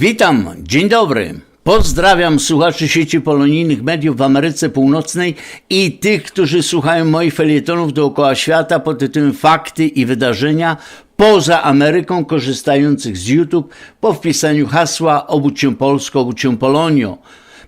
Witam, dzień dobry. Pozdrawiam słuchaczy sieci polonijnych mediów w Ameryce Północnej i tych, którzy słuchają moich felietonów dookoła świata pod tytułem Fakty i wydarzenia poza Ameryką, korzystających z YouTube po wpisaniu hasła Obudź się Polsko, obudź się Polonio.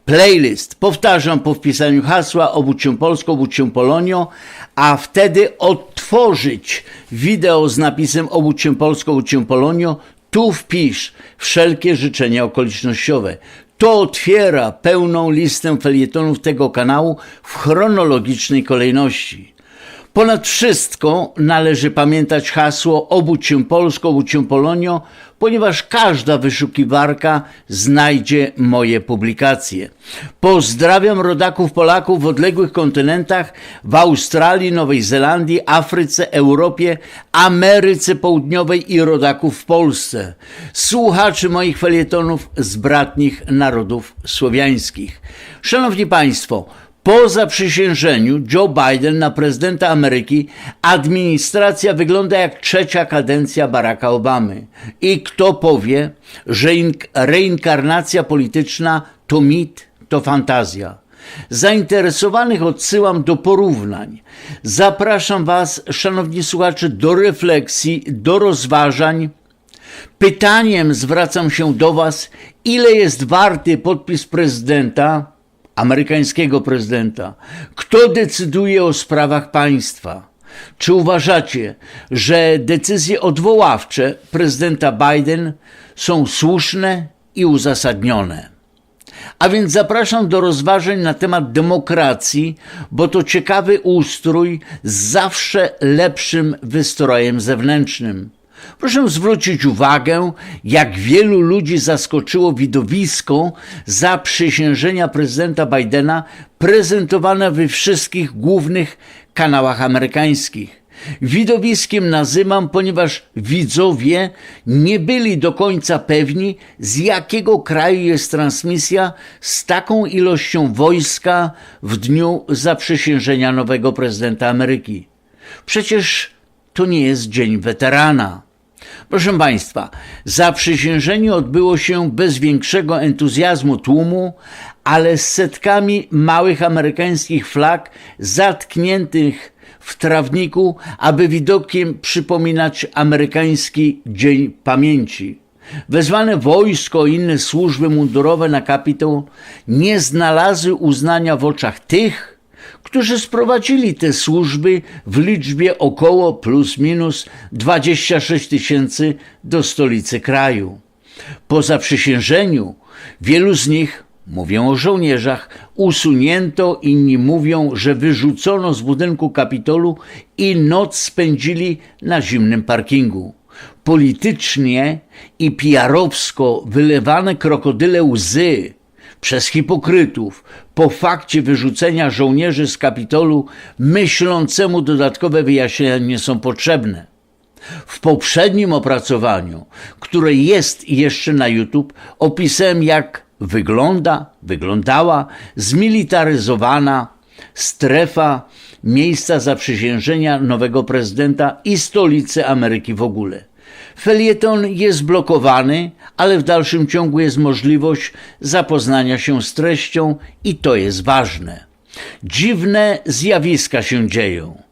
Playlist, powtarzam po wpisaniu hasła Obudź się Polsko, obudź się Polonio, a wtedy odtworzyć wideo z napisem Obudź się Polsko, obudź się Polonio, tu wpisz wszelkie życzenia okolicznościowe. To otwiera pełną listę felietonów tego kanału w chronologicznej kolejności. Ponad wszystko należy pamiętać hasło Obudź się Polsko, obudź się Polonio, ponieważ każda wyszukiwarka znajdzie moje publikacje. Pozdrawiam rodaków Polaków w odległych kontynentach, w Australii, Nowej Zelandii, Afryce, Europie, Ameryce Południowej i rodaków w Polsce. Słuchaczy moich felietonów z bratnich narodów słowiańskich. Szanowni Państwo, po zaprzysiężeniu Joe Biden na prezydenta Ameryki administracja wygląda jak trzecia kadencja Baracka Obamy. I kto powie, że ink- reinkarnacja polityczna to mit, to fantazja. Zainteresowanych odsyłam do porównań. Zapraszam Was, szanowni słuchacze, do refleksji, do rozważań. Pytaniem zwracam się do Was, ile jest warty podpis prezydenta, amerykańskiego prezydenta? Kto decyduje o sprawach państwa? Czy uważacie, że decyzje odwoławcze prezydenta Biden są słuszne i uzasadnione? A więc zapraszam do rozważań na temat demokracji, bo to ciekawy ustrój z zawsze lepszym wystrojem zewnętrznym. Proszę zwrócić uwagę, jak wielu ludzi zaskoczyło widowisko zaprzysiężenia prezydenta Bidena prezentowane we wszystkich głównych kanałach amerykańskich. Widowiskiem nazywam, ponieważ widzowie nie byli do końca pewni, z jakiego kraju jest transmisja z taką ilością wojska w dniu zaprzysiężenia nowego prezydenta Ameryki. Przecież to nie jest Dzień Weterana. Proszę Państwa, zaprzysiężenie odbyło się bez większego entuzjazmu tłumu, ale z setkami małych amerykańskich flag zatkniętych w trawniku, aby widokiem przypominać amerykański Dzień Pamięci. Wezwane wojsko i inne służby mundurowe na kapitał nie znalazły uznania w oczach tych, którzy sprowadzili te służby w liczbie około plus minus 26 tysięcy do stolicy kraju. Po zaprzysiężeniu wielu z nich, mówią o żołnierzach, usunięto, inni mówią, że wyrzucono z budynku Kapitolu i noc spędzili na zimnym parkingu. Politycznie i PR-owsko wylewane krokodyle łzy przez hipokrytów po fakcie wyrzucenia żołnierzy z Kapitolu myślącemu dodatkowe wyjaśnienia nie są potrzebne. W poprzednim opracowaniu, które jest jeszcze na YouTube, opisałem jak wygląda, wyglądała zmilitaryzowana strefa miejsca zaprzysiężenia nowego prezydenta i stolicy Ameryki w ogóle. Felieton jest blokowany, ale w dalszym ciągu jest możliwość zapoznania się z treścią i to jest ważne. Dziwne zjawiska się dzieją.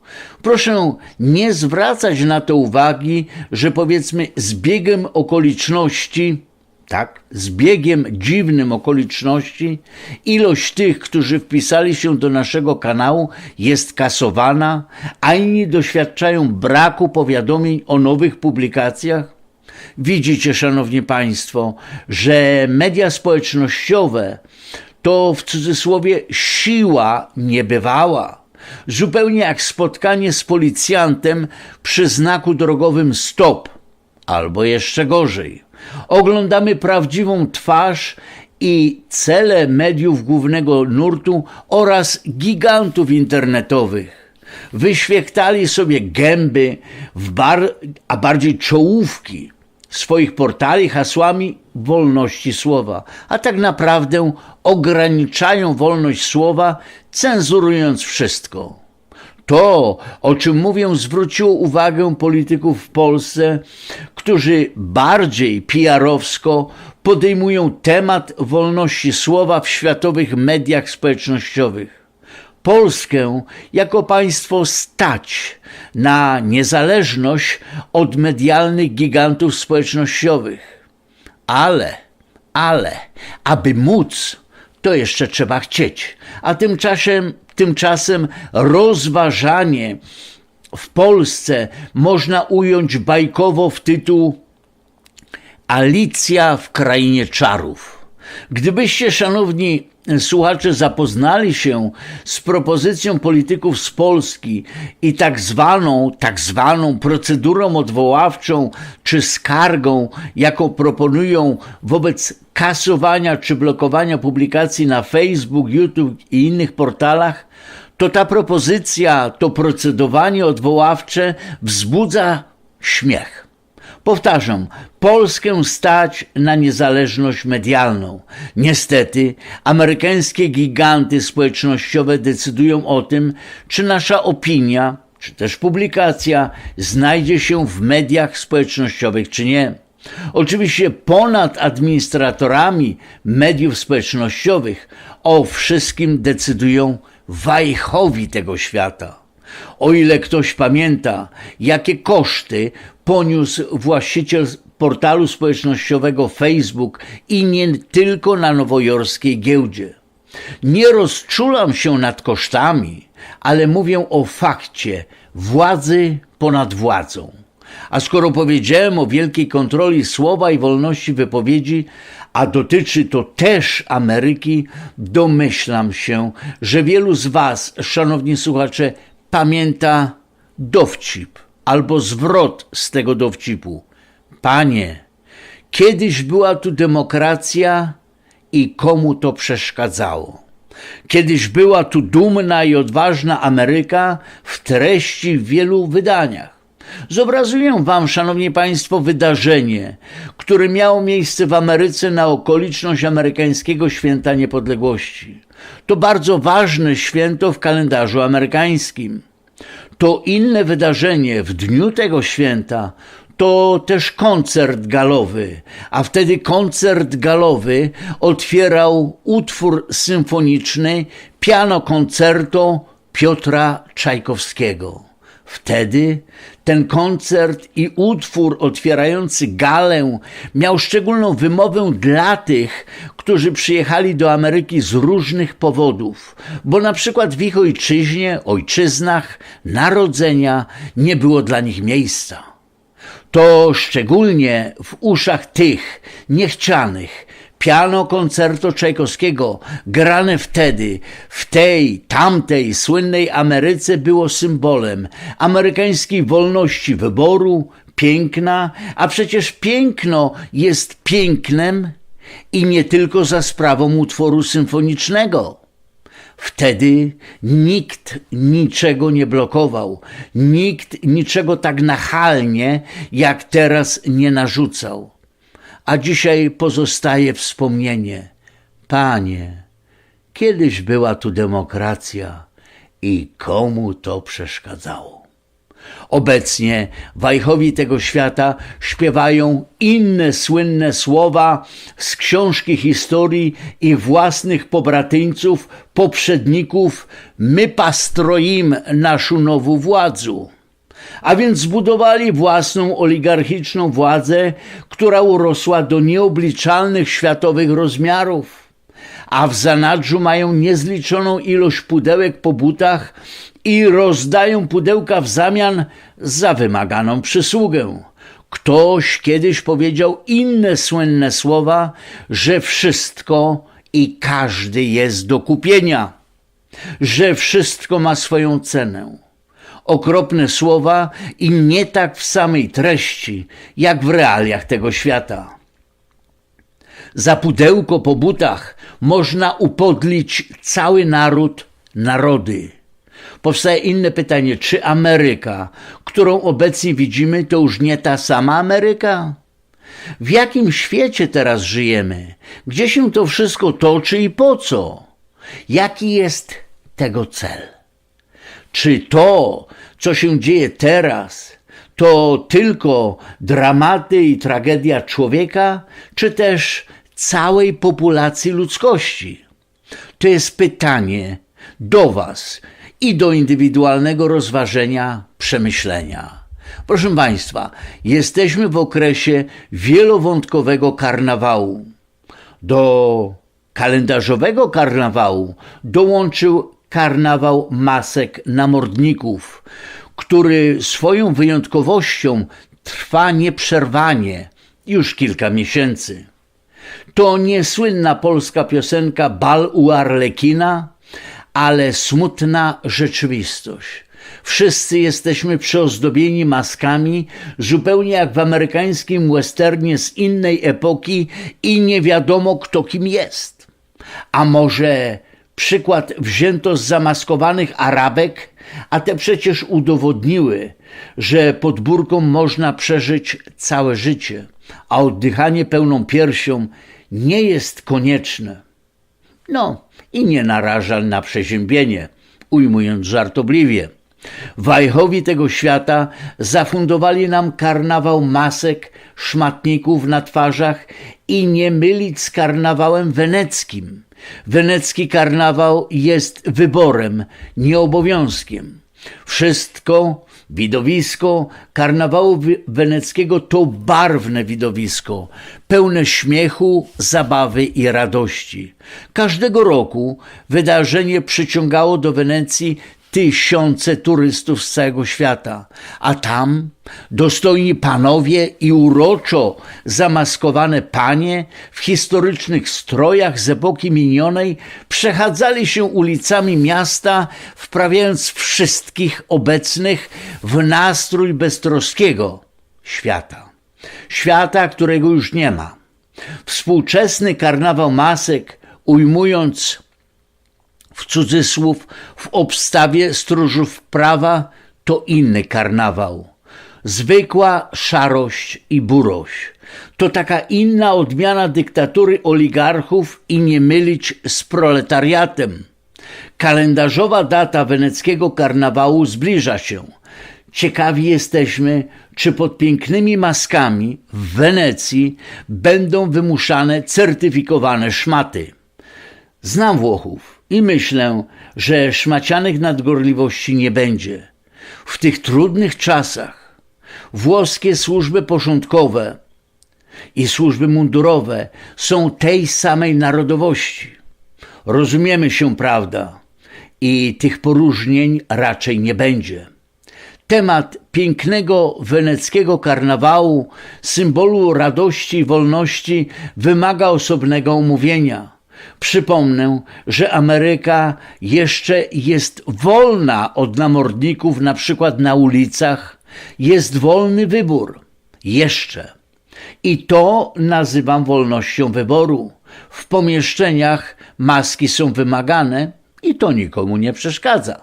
Proszę nie zwracać na to uwagi, że powiedzmy zbiegiem okoliczności, tak, zbiegiem dziwnym okoliczności, ilość tych, którzy wpisali się do naszego kanału jest kasowana, a inni doświadczają braku powiadomień o nowych publikacjach. Widzicie, szanowni państwo, że media społecznościowe to w cudzysłowie siła niebywała. Zupełnie jak spotkanie z policjantem przy znaku drogowym stop, albo jeszcze gorzej. Oglądamy prawdziwą twarz i cele mediów głównego nurtu oraz gigantów internetowych. Wyświechtali sobie gęby, bar, a bardziej czołówki swoich portali hasłami wolności słowa, a tak naprawdę ograniczają wolność słowa, cenzurując wszystko. To, o czym mówię, zwróciło uwagę polityków w Polsce, którzy bardziej PR-owsko podejmują temat wolności słowa w światowych mediach społecznościowych. Polskę jako państwo stać na niezależność od medialnych gigantów społecznościowych. Ale, ale, aby móc, to jeszcze trzeba chcieć. A tymczasem, tymczasem rozważanie w Polsce można ująć bajkowo w tytuł Alicja w krainie czarów. Gdybyście, szanowni słuchacze, zapoznali się z propozycją polityków z Polski i tak zwaną, tak zwaną procedurą odwoławczą czy skargą, jaką proponują wobec kasowania czy blokowania publikacji na Facebook, YouTube i innych portalach, to ta propozycja, to procedowanie odwoławcze wzbudza śmiech. Powtarzam, Polskę stać na niezależność medialną. Niestety, amerykańskie giganty społecznościowe decydują o tym, czy nasza opinia, czy też publikacja znajdzie się w mediach społecznościowych, czy nie. Oczywiście ponad administratorami mediów społecznościowych o wszystkim decydują wajchowi tego świata. O ile ktoś pamięta, jakie koszty poniósł właściciel portalu społecznościowego Facebook i nie tylko na nowojorskiej giełdzie. Nie rozczulam się nad kosztami, ale mówię o fakcie władzy ponad władzą. A skoro powiedziałem o wielkiej kontroli słowa i wolności wypowiedzi, a dotyczy to też Ameryki, domyślam się, że wielu z Was, szanowni słuchacze, pamięta dowcip albo zwrot z tego dowcipu. Panie, kiedyś była tu demokracja i komu to przeszkadzało? Kiedyś była tu dumna i odważna Ameryka w treści w wielu wydaniach. Zobrazuję Wam, Szanowni Państwo, wydarzenie, które miało miejsce w Ameryce na okoliczność amerykańskiego święta niepodległości. To bardzo ważne święto w kalendarzu amerykańskim. To inne wydarzenie w dniu tego święta to też koncert galowy, a wtedy koncert galowy otwierał utwór symfoniczny Piano Concerto Piotra Czajkowskiego. Wtedy ten koncert i utwór otwierający galę miał szczególną wymowę dla tych, którzy przyjechali do Ameryki z różnych powodów, bo na przykład w ich ojczyźnie, ojczyznach, narodzenia nie było dla nich miejsca. To szczególnie w uszach tych niechcianych, Piano koncerto Czajkowskiego, grane wtedy, w tej, tamtej słynnej Ameryce, było symbolem amerykańskiej wolności wyboru, piękna, a przecież piękno jest pięknem i nie tylko za sprawą utworu symfonicznego. Wtedy nikt niczego nie blokował, nikt niczego tak nachalnie jak teraz nie narzucał a dzisiaj pozostaje wspomnienie. Panie, kiedyś była tu demokracja i komu to przeszkadzało. Obecnie wajchowi tego świata śpiewają inne słynne słowa z książki historii ich własnych pobratyńców, poprzedników, my pastroim naszą nową władzu. A więc zbudowali własną oligarchiczną władzę, która urosła do nieobliczalnych światowych rozmiarów a w zanadrzu mają niezliczoną ilość pudełek po butach i rozdają pudełka w zamian za wymaganą przysługę. Ktoś kiedyś powiedział inne słynne słowa, że wszystko i każdy jest do kupienia, że wszystko ma swoją cenę. Okropne słowa i nie tak w samej treści, jak w realiach tego świata. Za pudełko po butach można upodlić cały naród, narody. Powstaje inne pytanie, czy Ameryka, którą obecnie widzimy, to już nie ta sama Ameryka? W jakim świecie teraz żyjemy? Gdzie się to wszystko toczy i po co? Jaki jest tego cel? Czy to, co się dzieje teraz, to tylko dramaty i tragedia człowieka, czy też całej populacji ludzkości? To jest pytanie do Was i do indywidualnego rozważenia, przemyślenia. Proszę Państwa, jesteśmy w okresie wielowątkowego karnawału. Do kalendarzowego karnawału dołączył karnawał masek namordników, który swoją wyjątkowością trwa nieprzerwanie już kilka miesięcy. To nie słynna polska piosenka Bal u Arlekina, ale smutna rzeczywistość. Wszyscy jesteśmy przyozdobieni maskami, zupełnie jak w amerykańskim westernie z innej epoki i nie wiadomo kto kim jest. A może przykład wzięto z zamaskowanych Arabek, a te przecież udowodniły, że pod burką można przeżyć całe życie, a oddychanie pełną piersią nie jest konieczne. No i nie naraża na przeziębienie, ujmując żartobliwie. Wajchowi tego świata zafundowali nam karnawał masek, szmatników na twarzach i nie mylić z karnawałem weneckim. Wenecki karnawał jest wyborem, nie obowiązkiem. Wszystko widowisko karnawału weneckiego to barwne widowisko, pełne śmiechu, zabawy i radości. Każdego roku wydarzenie przyciągało do Wenecji tysiące turystów z całego świata, a tam dostojni panowie i uroczo zamaskowane panie w historycznych strojach z epoki minionej przechadzali się ulicami miasta, wprawiając wszystkich obecnych w nastrój beztroskiego świata. Świata, którego już nie ma. Współczesny karnawał masek, ujmując w cudzysłów w obstawie stróżów prawa to inny karnawał. Zwykła szarość i burość. To taka inna odmiana dyktatury oligarchów i nie mylić z proletariatem. Kalendarzowa data weneckiego karnawału zbliża się. Ciekawi jesteśmy, czy pod pięknymi maskami w Wenecji będą wymuszane certyfikowane szmaty. Znam Włochów i myślę, że szmacianych nadgorliwości nie będzie. W tych trudnych czasach włoskie służby porządkowe i służby mundurowe są tej samej narodowości. Rozumiemy się, prawda? I tych poróżnień raczej nie będzie. Temat pięknego weneckiego karnawału, symbolu radości i wolności, wymaga osobnego omówienia. Przypomnę, że Ameryka jeszcze jest wolna od namordników, na przykład na ulicach. Jest wolny wybór. Jeszcze. I to nazywam wolnością wyboru. W pomieszczeniach maski są wymagane i to nikomu nie przeszkadza.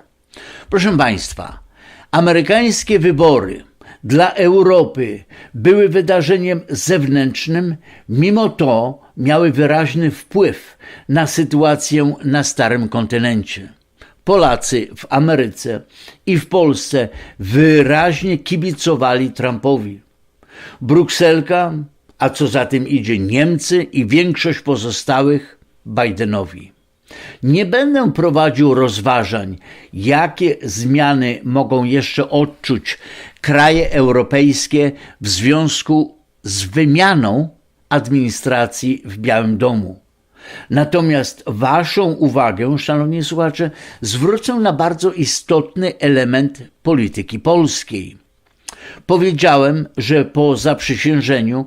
Proszę Państwa, amerykańskie wybory dla Europy były wydarzeniem zewnętrznym, mimo to miały wyraźny wpływ na sytuację na starym kontynencie. Polacy w Ameryce i w Polsce wyraźnie kibicowali Trumpowi. Brukselka, a co za tym idzie Niemcy i większość pozostałych Bidenowi. Nie będę prowadził rozważań, jakie zmiany mogą jeszcze odczuć kraje europejskie w związku z wymianą administracji w Białym Domu. Natomiast Waszą uwagę, Szanowni Słuchacze, zwrócę na bardzo istotny element polityki polskiej. Powiedziałem, że po zaprzysiężeniu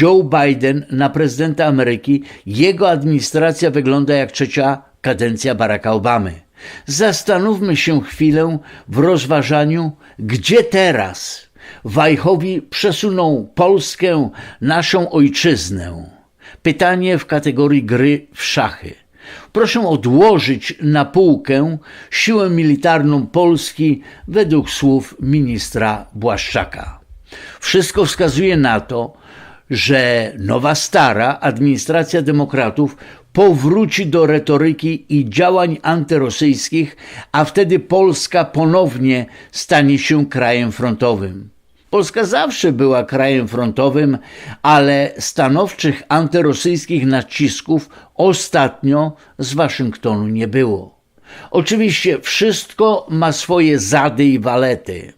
Joe Biden na prezydenta Ameryki jego administracja wygląda jak trzecia kadencja Baracka Obamy. Zastanówmy się chwilę w rozważaniu, gdzie teraz Wajchowi przesuną Polskę, naszą ojczyznę. Pytanie w kategorii gry w szachy. Proszę odłożyć na półkę siłę militarną Polski według słów ministra Błaszczaka. Wszystko wskazuje na to, że nowa stara administracja demokratów powróci do retoryki i działań antyrosyjskich, a wtedy Polska ponownie stanie się krajem frontowym. Polska zawsze była krajem frontowym, ale stanowczych antyrosyjskich nacisków ostatnio z Waszyngtonu nie było. Oczywiście wszystko ma swoje zady i walety.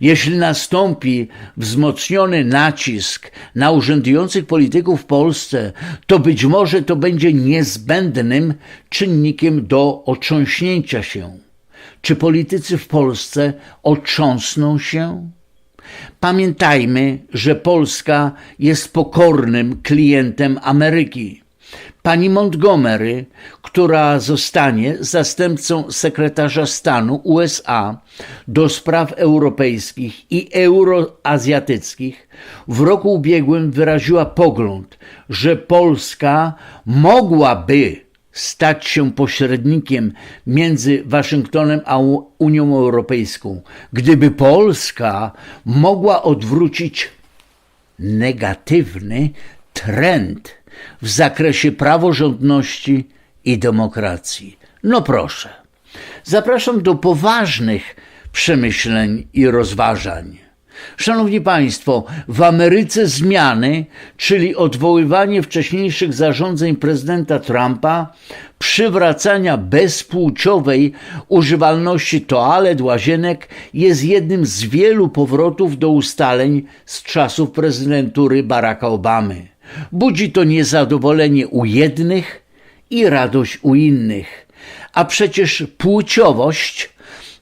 Jeśli nastąpi wzmocniony nacisk na urzędujących polityków w Polsce, to być może to będzie niezbędnym czynnikiem do otrząśnięcia się. Czy politycy w Polsce otrząsną się? Pamiętajmy, że Polska jest pokornym klientem Ameryki. Pani Montgomery, która zostanie zastępcą sekretarza stanu USA do spraw europejskich i euroazjatyckich, w roku ubiegłym wyraziła pogląd, że Polska mogłaby stać się pośrednikiem między Waszyngtonem a Unią Europejską, gdyby Polska mogła odwrócić negatywny trend w zakresie praworządności i demokracji. No proszę, zapraszam do poważnych przemyśleń i rozważań. Szanowni Państwo, w Ameryce zmiany, czyli odwoływanie wcześniejszych zarządzeń prezydenta Trumpa, przywracania bezpłciowej używalności toalet, łazienek jest jednym z wielu powrotów do ustaleń z czasów prezydentury Baracka Obamy. Budzi to niezadowolenie u jednych i radość u innych. A przecież płciowość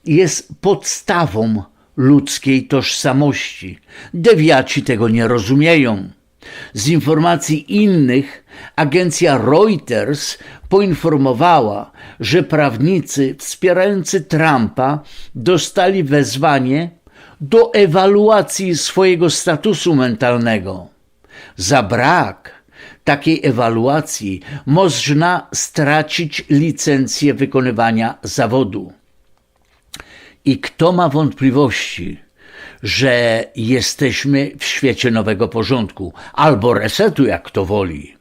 jest podstawą ludzkiej tożsamości. Dewiaci tego nie rozumieją. Z informacji innych agencja Reuters poinformowała, że prawnicy wspierający Trumpa dostali wezwanie do ewaluacji swojego statusu mentalnego. Za brak takiej ewaluacji można stracić licencję wykonywania zawodu. I kto ma wątpliwości, że jesteśmy w świecie nowego porządku, albo resetu, jak kto woli.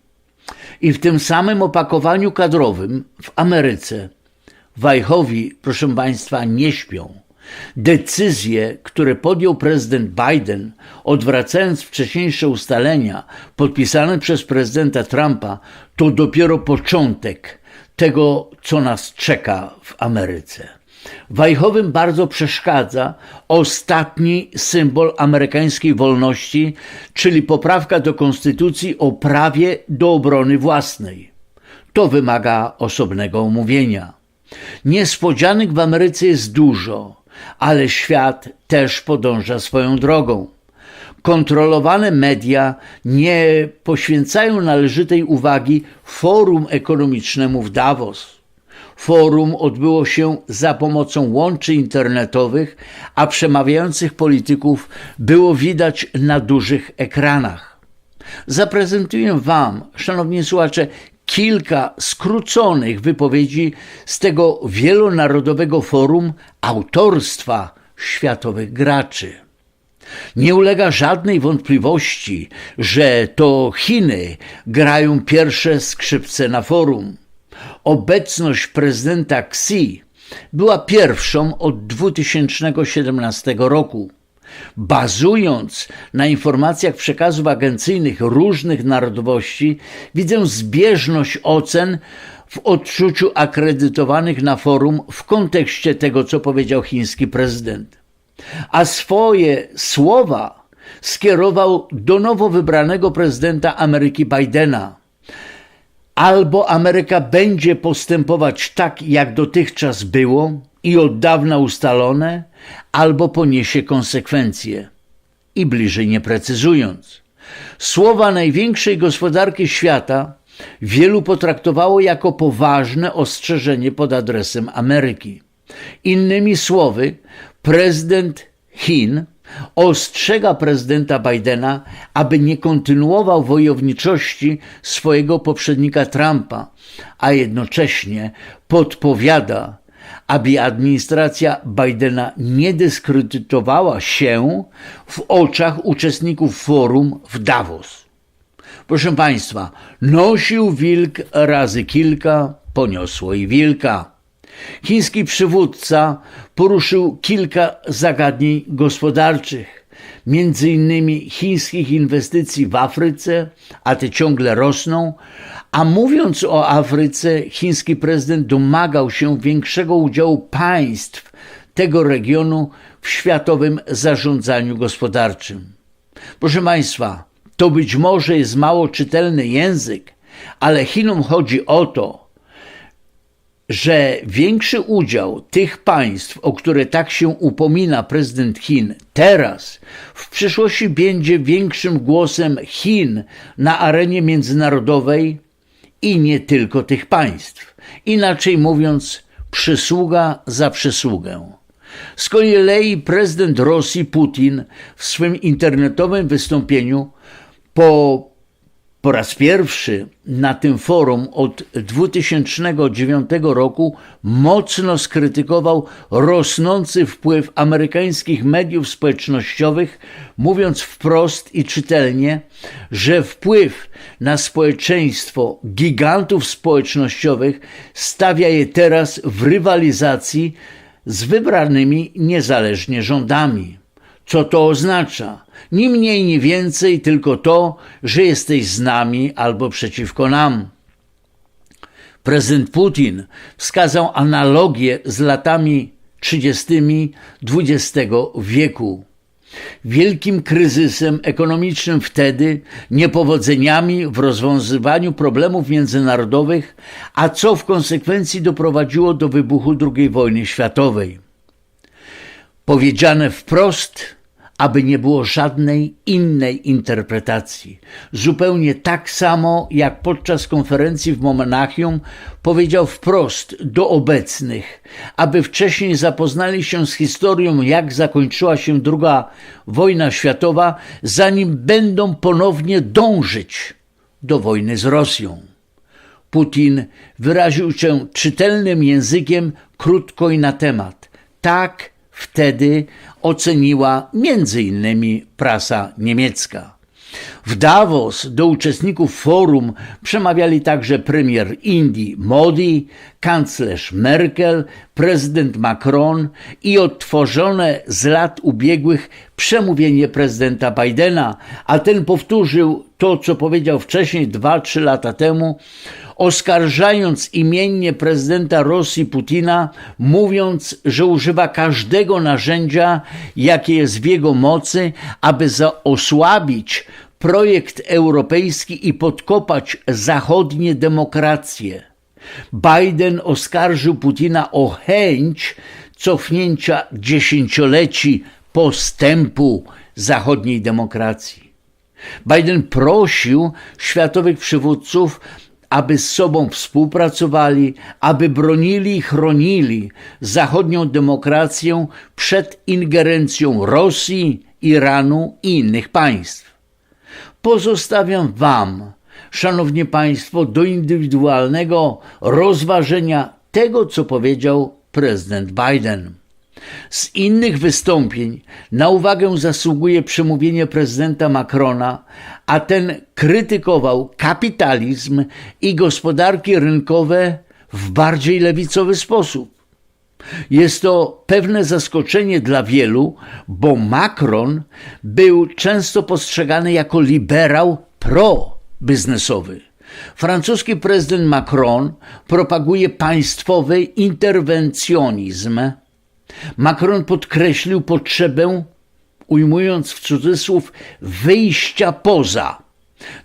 I w tym samym opakowaniu kadrowym w Ameryce Wajchowi, proszę Państwa, nie śpią. Decyzje, które podjął prezydent Biden, odwracając wcześniejsze ustalenia podpisane przez prezydenta Trumpa, to dopiero początek tego, co nas czeka w Ameryce. Wajchowym bardzo przeszkadza ostatni symbol amerykańskiej wolności, czyli poprawka do konstytucji o prawie do obrony własnej. To wymaga osobnego omówienia. Niespodzianek w Ameryce jest dużo, ale świat też podąża swoją drogą. Kontrolowane media nie poświęcają należytej uwagi forum ekonomicznemu w Davos Forum odbyło się za pomocą łączy internetowych, a przemawiających polityków było widać na dużych ekranach. Zaprezentuję Wam, szanowni słuchacze, kilka skróconych wypowiedzi z tego wielonarodowego forum autorstwa światowych graczy. Nie ulega żadnej wątpliwości, że to Chiny grają pierwsze skrzypce na forum obecność prezydenta Xi była pierwszą od 2017 roku. Bazując na informacjach przekazów agencyjnych różnych narodowości, widzę zbieżność ocen w odczuciu akredytowanych na forum w kontekście tego, co powiedział chiński prezydent. A swoje słowa skierował do nowo wybranego prezydenta Ameryki Bidena. Albo Ameryka będzie postępować tak, jak dotychczas było i od dawna ustalone, albo poniesie konsekwencje. I bliżej nie precyzując. Słowa największej gospodarki świata wielu potraktowało jako poważne ostrzeżenie pod adresem Ameryki. Innymi słowy, prezydent Chin ostrzega prezydenta Bidena, aby nie kontynuował wojowniczości swojego poprzednika Trumpa, a jednocześnie podpowiada, aby administracja Bidena nie dyskredytowała się w oczach uczestników forum w Davos. Proszę Państwa, nosił wilk razy kilka, poniosło i wilka. Chiński przywódca poruszył kilka zagadnień gospodarczych, między innymi chińskich inwestycji w Afryce, a te ciągle rosną, a mówiąc o Afryce, chiński prezydent domagał się większego udziału państw tego regionu w światowym zarządzaniu gospodarczym. Proszę Państwa, to być może jest mało czytelny język, ale Chinom chodzi o to, że większy udział tych państw, o które tak się upomina prezydent Chin, teraz w przyszłości będzie większym głosem Chin na arenie międzynarodowej i nie tylko tych państw. Inaczej mówiąc, przysługa za przysługę. Z kolei prezydent Rosji Putin w swym internetowym wystąpieniu po po raz pierwszy na tym forum od 2009 roku mocno skrytykował rosnący wpływ amerykańskich mediów społecznościowych, mówiąc wprost i czytelnie, że wpływ na społeczeństwo gigantów społecznościowych stawia je teraz w rywalizacji z wybranymi niezależnie rządami. Co to oznacza? Ni mniej, ni więcej, tylko to, że jesteś z nami albo przeciwko nam. Prezydent Putin wskazał analogię z latami 30. XX wieku. Wielkim kryzysem ekonomicznym wtedy, niepowodzeniami w rozwiązywaniu problemów międzynarodowych, a co w konsekwencji doprowadziło do wybuchu II wojny światowej. Powiedziane wprost, aby nie było żadnej innej interpretacji. Zupełnie tak samo jak podczas konferencji w Monachium powiedział wprost do obecnych, aby wcześniej zapoznali się z historią, jak zakończyła się druga wojna światowa, zanim będą ponownie dążyć do wojny z Rosją. Putin wyraził się czytelnym językiem krótko i na temat. Tak, wtedy oceniła innymi prasa niemiecka. W Davos do uczestników forum przemawiali także premier Indii Modi, kanclerz Merkel, prezydent Macron i odtworzone z lat ubiegłych przemówienie prezydenta Bidena, a ten powtórzył to, co powiedział wcześniej, dwa, trzy lata temu, oskarżając imiennie prezydenta Rosji Putina, mówiąc, że używa każdego narzędzia, jakie jest w jego mocy, aby osłabić projekt europejski i podkopać zachodnie demokracje. Biden oskarżył Putina o chęć cofnięcia dziesięcioleci postępu zachodniej demokracji. Biden prosił światowych przywódców, aby z sobą współpracowali, aby bronili i chronili zachodnią demokrację przed ingerencją Rosji, Iranu i innych państw. Pozostawiam Wam, Szanowni Państwo, do indywidualnego rozważenia tego, co powiedział prezydent Biden. Z innych wystąpień na uwagę zasługuje przemówienie prezydenta Macrona, a ten krytykował kapitalizm i gospodarki rynkowe w bardziej lewicowy sposób. Jest to pewne zaskoczenie dla wielu, bo Macron był często postrzegany jako liberał pro-biznesowy. Francuski prezydent Macron propaguje państwowy interwencjonizm. Macron podkreślił potrzebę, ujmując w cudzysłów, wyjścia poza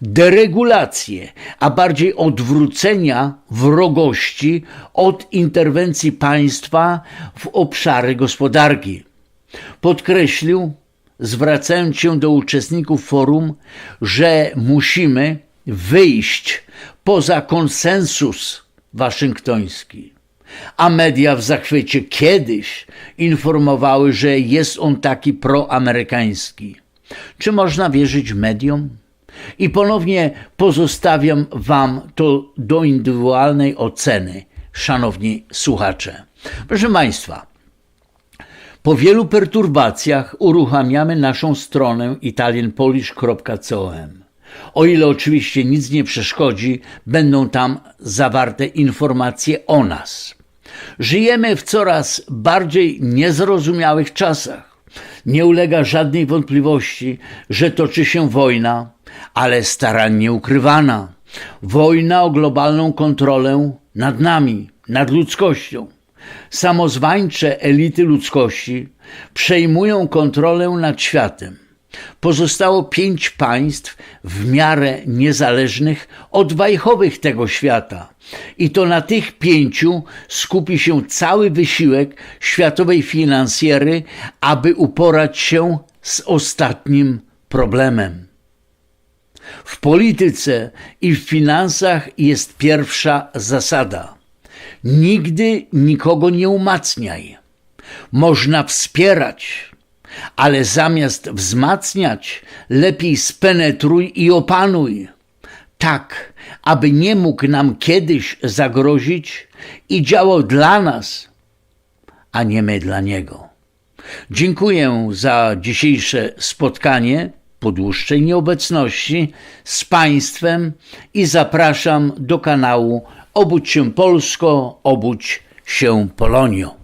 deregulację, a bardziej odwrócenia wrogości od interwencji państwa w obszary gospodarki. Podkreślił, zwracając się do uczestników forum, że musimy wyjść poza konsensus waszyngtoński. A media w zachwycie kiedyś informowały, że jest on taki proamerykański. Czy można wierzyć mediom? I ponownie pozostawiam Wam to do indywidualnej oceny, szanowni słuchacze. Proszę Państwa, po wielu perturbacjach uruchamiamy naszą stronę italianpolish.com. O ile oczywiście nic nie przeszkodzi, będą tam zawarte informacje o nas. Żyjemy w coraz bardziej niezrozumiałych czasach. Nie ulega żadnej wątpliwości, że toczy się wojna, ale starannie ukrywana. Wojna o globalną kontrolę nad nami, nad ludzkością. Samozwańcze elity ludzkości przejmują kontrolę nad światem. Pozostało pięć państw w miarę niezależnych od wajchowych tego świata. I to na tych pięciu skupi się cały wysiłek światowej finansjery, aby uporać się z ostatnim problemem. W polityce i w finansach jest pierwsza zasada. Nigdy nikogo nie umacniaj. Można wspierać, ale zamiast wzmacniać, lepiej spenetruj i opanuj. Tak, aby nie mógł nam kiedyś zagrozić i działał dla nas, a nie my dla niego. Dziękuję za dzisiejsze spotkanie po dłuższej nieobecności z Państwem i zapraszam do kanału Obudź się Polsko, obudź się Polonio.